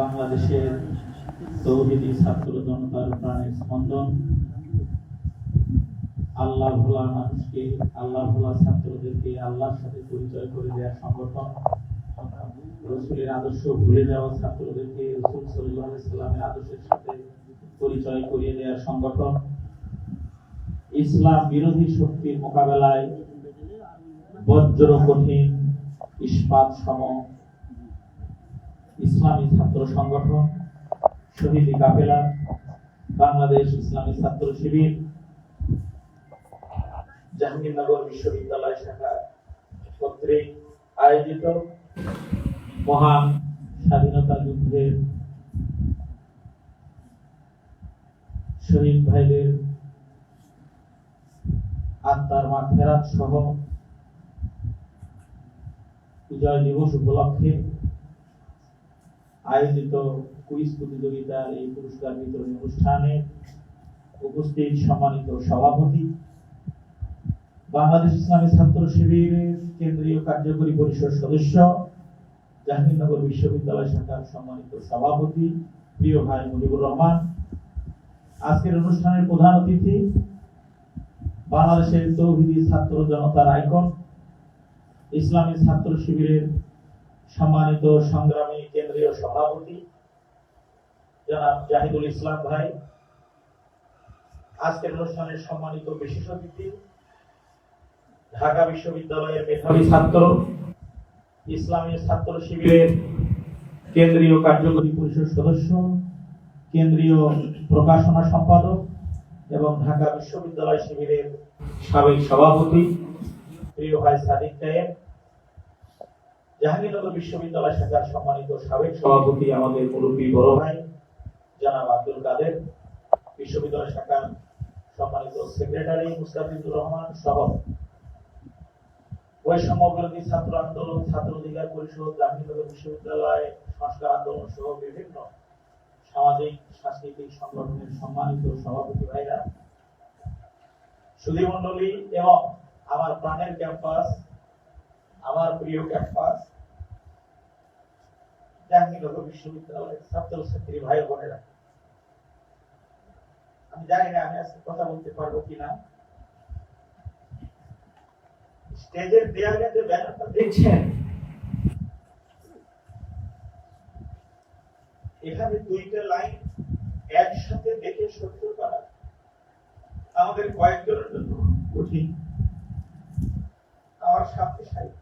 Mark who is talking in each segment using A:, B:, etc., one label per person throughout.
A: বাংলাদেশের তৌহিদি ছাত্র জনতার প্রাণের স্পন্দন। আল্লাহ ভোলা মানুষকে, আল্লাহ ভোলা ছাত্রদেরকে আল্লাহর সাথে পরিচয় করে দেওয়ার সংগঠন। রসুলের আদর্শ ভুলে যাওয়া ছাত্রদেরকে রসুল সাল্লাহ ইসলামের আদর্শের সাথে পরিচয় করিয়ে দেওয়ার সংগঠন। ইসলাম বিরোধী শক্তির মোকাবেলায় বজ্র, কঠিন, ইস্পাত সম ইসলামী ছাত্র সংগঠন, শহীদি কাফেলা, বাংলাদেশ ইসলামী ছাত্র শিবির, জাহাঙ্গীরনগর বিশ্ববিদ্যালয় শাখা কর্তৃক আয়োজিত মহান স্বাধীনতা যুদ্ধের শহীদ ভাইদের আত্মার মাঠেরাত সহ বিজয় দিবস উপলক্ষে আয়োজিত কুইজ প্রতিযোগিতার এই পুরস্কার বিতরণ অনুষ্ঠানে উপস্থিত সম্মানিত সভাপতি, বাংলাদেশ ইসলামী ছাত্র শিবিরের কেন্দ্রীয় কার্যকরী পরিষদ সদস্য, জাহাঙ্গীরনগর বিশ্ববিদ্যালয় শাখার সম্মানিত সভাপতি, প্রিয় ভাই মুজিবুর রহমান। আজকের অনুষ্ঠানের প্রধান অতিথি বাংলাদেশের তৌহিদি ছাত্র জনতার আইকন ইসলামী ছাত্র শিবিরের সম্মানিত সংগ্রামী কেন্দ্রীয় সভাপতি, জনাব জাহিদুল ইসলাম ভাই, আজকের অনুষ্ঠানের সম্মানিত বিশেষ অতিথি, ঢাকা বিশ্ববিদ্যালয়ের মেধাবী ছাত্র, ইসলামী ছাত্র শিবিরের কেন্দ্রীয় কার্যকরী পরিষদ সদস্য, কেন্দ্রীয় প্রকাশনা সম্পাদক এবং ঢাকা বিশ্ববিদ্যালয় শিবিরের সাবেক সভাপতি, প্রিয় ভাই সাদিক সাহেব জাহাঙ্গীরনগর বিশ্ববিদ্যালয় শাখার সম্মানিত সাবেক সভাপতি আমাদের মুরব্বী বড় ভাই, জনাব আব্দুল কাদের, বিশ্ববিদ্যালয় শাখার সম্মানিত সেক্রেটারি মুস্তাফিজুর রহমান সহ বৈষম্য ছাত্র আন্দোলন, ছাত্র অধিকার পরিষদ, জাহাঙ্গীরনগর বিশ্ববিদ্যালয় সংস্কার আন্দোলন সহ বিভিন্ন সামাজিক, সাংস্কৃতিক সংগঠনের সম্মানিত সভাপতি ভাইরা সুধী মন্ডলী এবং আমার প্রাণের ক্যাম্পাস আমার প্রিয় ক্যাম্পাস, জাহাঙ্গীরনগর বিশ্ববিদ্যালয়ের ছাত্র ছাত্রী ভাই বোনেরা। আমি জানি না আমি আজকে কথা বলতে পারব কিনা। স্টেজের দেয়ালে যে ব্যানারটা দেখছেন, এখানে দুইটা লাইন একসাথে দেখে সত্য করা। আমাদের কয়েকজনের জন্য কঠিন। আমার সাথে সাথে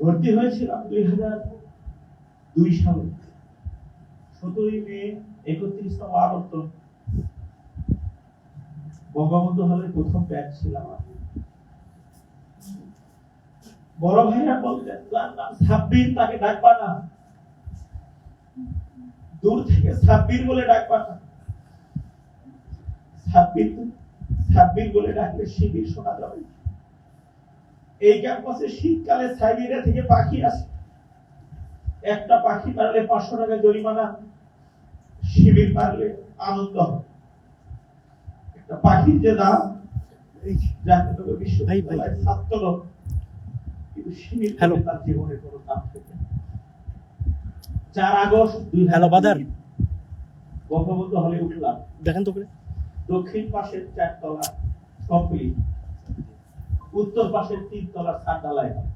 A: ভর্তি হয়েছিলাম দুই হাজার দুই সালে। সতেরোই মে একত্রিশতম আবর্তন বঙ্গবন্ধু হলের প্রথম ব্যাচ ছিলাম আমি বড় ভাইরা বলতেন তার নাম সাব্বির, তাকে ডাকবা না। দূর থেকে সাব্বির বলে ডাকবা না। সাব্বির সাব্বির বলে ডাকলে শিবির শোনা যাবে। এই ক্যাম্পাসে শীতকালে সাইবেরিয়া থেকে পাখি আসে। একটা পাখি মারলে পাঁচশো টাকা জরিমানা শিবির মারলে আনন্দ একটা পাখির যে দাম যাকে বিশ্ববিদ্যালয়ের ছাত্র কিন্তু শিবির তার জীবনের কোনো দাম থাকে চার আগস্ট দুই
B: বাজার।
A: বঙ্গবন্ধু হলে উঠলাম।
B: দেখেন তো
A: দক্ষিণ পাশের চারতলা কমপ্লিট উত্তর পাশের তিন তলার ছাদ ঢালাই হয়।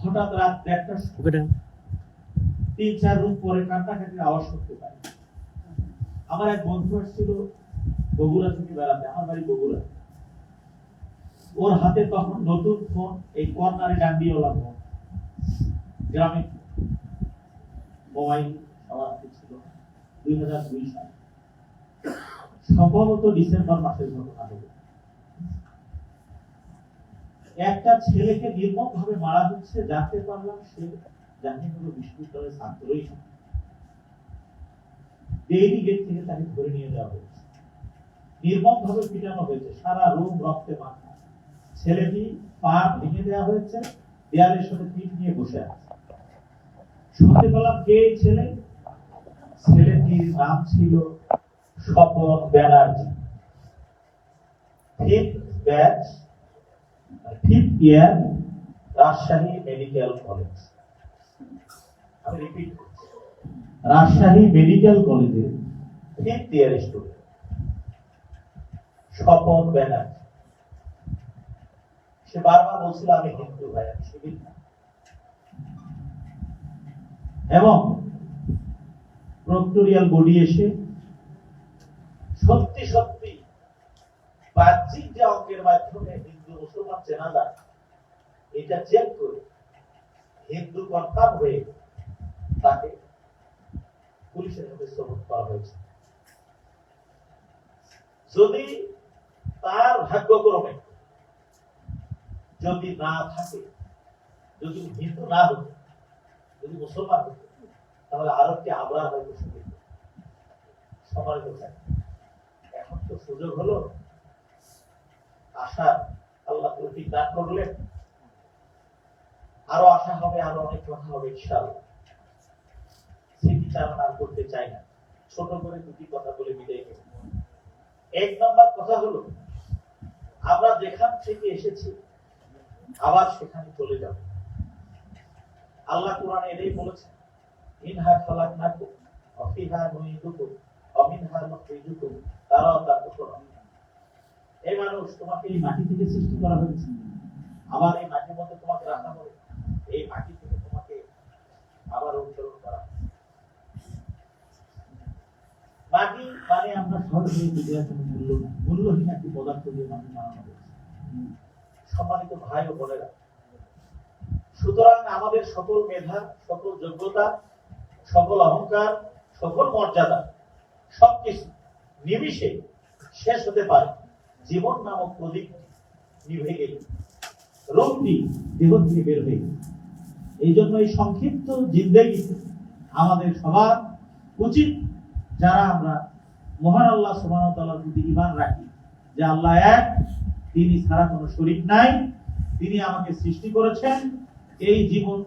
A: হঠাৎ রাত
B: ওকে
A: তিন চার রুম পরে কান্নাকাটির আওয়াজ করতে পারি আমার এক বন্ধু আসছিল বগুড়া থেকে বেড়াতে আমার বাড়ি বগুড়া। ওর হাতে তখন নতুন ফোন এই কর্নারে ডান্ডিওয়ালা ফোন। গ্রামে মোবাইল সবার হাতে ছিল দুই হাজার দুই সাল। সম্ভবত ডিসেম্বর মাসের ঘটনা হবে একটা ছেলেকে নির্মম ভাবে মারা হচ্ছে, জানতে পারলাম সে জাহাঙ্গীরনগর বিশ্ববিদ্যালয়ের ছাত্রই। ডেইলি গেট থেকে তাকে ধরে নিয়ে যাওয়া হয়েছে। নির্মম ভাবে পিটানো হয়েছে, সারা রুম রক্তে মাখা। ছেলেটি পা ভেঙে দেওয়া হয়েছে, দেয়ালের সাথে পিঠ নিয়ে বসে আছে। শুনতে পেলাম কে ছেলে? ছেলেটির নাম ছিল Swapan Banerjee. Fifth batch fifth year Rajshahi medical college Rajshahi medical কলেজের fifth year student Swapan Banerjee. সে বারবার বলছিল, আমি হিন্দু ভাই, আমি এবং প্রক্টোরিয়াল বডি এসে সত্যি সত্যি বাহ্যিক যে অঙ্কের মাধ্যমে মুসলমান চেনা এটা চেক করে হিন্দু কনফার্ম হয়ে তাকে পুলিশের হাতে করা হয়েছে। যদি তার ভাগ্যক্রমে যদি না থাকে, যদি হিন্দু না হতো, যদি মুসলমান হতো, তাহলে আরও একটি আবরার হয়তো সুযোগ এখন তো সুযোগ হলো আশা আল্লাহ তৌফিক দান করলেন। আরও আশা হবে, আরও অনেক কথা হবে স্মৃতিচারণ আর করতে চাই না। ছোট করে দুটি কথা বলে বিদায় নেব। এক নম্বর কথা হলো, আমরা যেখান থেকে এসেছি, আবার সেখানে চলে যাব। আল্লাহ কোরআনে এটাই বলেছেন, ইনহা খালাকনাকুম, অফিহা নুইদুকুম, অমিনহা নুখরিজুকুম তারাতাকুম এই মানুষ তোমাকে এই মাটি থেকে সৃষ্টি করা হয়েছে। আবার এই মাটির মধ্যে তোমাকে রাখা হবে। এই মাটি থেকে তোমাকে আবার উত্তোলন করা। মাটি মানে আমরা সহজে বুঝে কোনো মূল্য মূল্যহীন একটি পদার্থ দিয়ে মানুষ বানানো হয়েছে। সম্মানিত ভাই ও বোনেরা, সুতরাং আমাদের সকল মেধা, সকল যোগ্যতা, সকল অহংকার, সকল মর্যাদা সবকিছু নিমিষে শেষ হতে পারে। জীবন নামক প্রদীপ নিভে গেলে রোগটি দেহ থেকে বের হয়ে গেল। এই জন্য এই সংক্ষিপ্ত জিন্দেগিতে আমাদের সবার উচিত যারা আমরা মহান আল্লাহ ওয়া প্রতি ঈমান রাখি যে আল্লাহ এক, তিনি ছাড়া কোনো শরীক নাই, তিনি আমাকে সৃষ্টি করেছেন, এই জীবন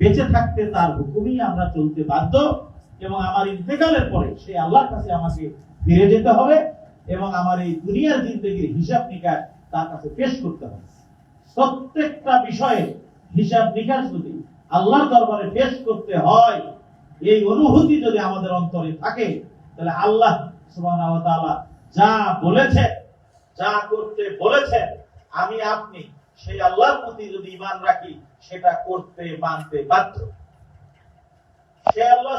A: বেঁচে থাকতে তার হুকুমই আমরা চলতে বাধ্য এবং আমার ইন্তেকালের পরে সেই আল্লাহর কাছে আমাকে ফিরে যেতে হবে। এবং আমার এই দুনিয়ার জিন্দগির হিসাব নিকাশ তার কাছে পেশ করতে হবে। প্রত্যেকটা বিষয়ে হিসাব নিকাশ যদি আল্লাহর দরবারে পেশ করতে হয়, এই অনুভূতি যদি আমাদের অন্তরে থাকে, তাহলে আল্লাহ যা বলেছে, যা করতে বলেছেন আমি, আপনি সেই আল্লাহর প্রতি যদি ইমান রাখি, সেটা করতে মানতে বাধ্য। সে আল্লাহ